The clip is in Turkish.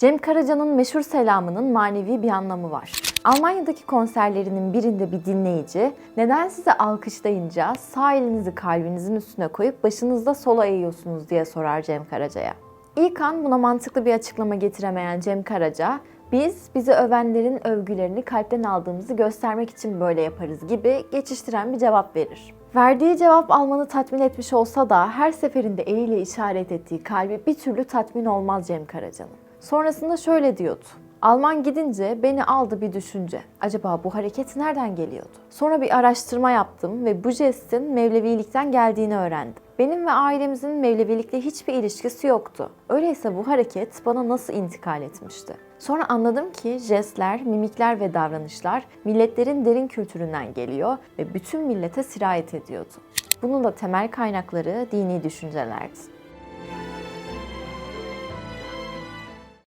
Cem Karaca'nın meşhur selamının manevi bir anlamı var. Almanya'daki konserlerinin birinde bir dinleyici, neden size alkışlayınca sağ elinizi kalbinizin üstüne koyup başınızda sola eğiyorsunuz diye sorar Cem Karaca'ya. İlk an buna mantıklı bir açıklama getiremeyen Cem Karaca, biz bizi övenlerin övgülerini kalpten aldığımızı göstermek için böyle yaparız gibi geçiştiren bir cevap verir. Verdiği cevap Alman'ı tatmin etmiş olsa da her seferinde eliyle işaret ettiği kalbi bir türlü tatmin olmaz Cem Karaca'nın. Sonrasında şöyle diyordu. Alman gidince beni aldı bir düşünce. Acaba bu hareket nereden geliyordu? Sonra bir araştırma yaptım ve bu jestin Mevlevilikten geldiğini öğrendim. Benim ve ailemizin Mevlevilikle hiçbir ilişkisi yoktu. Öyleyse bu hareket bana nasıl intikal etmişti? Sonra anladım ki jestler, mimikler ve davranışlar milletlerin derin kültüründen geliyor ve bütün millete sirayet ediyordu. Bunun da temel kaynakları dini düşüncelerdi.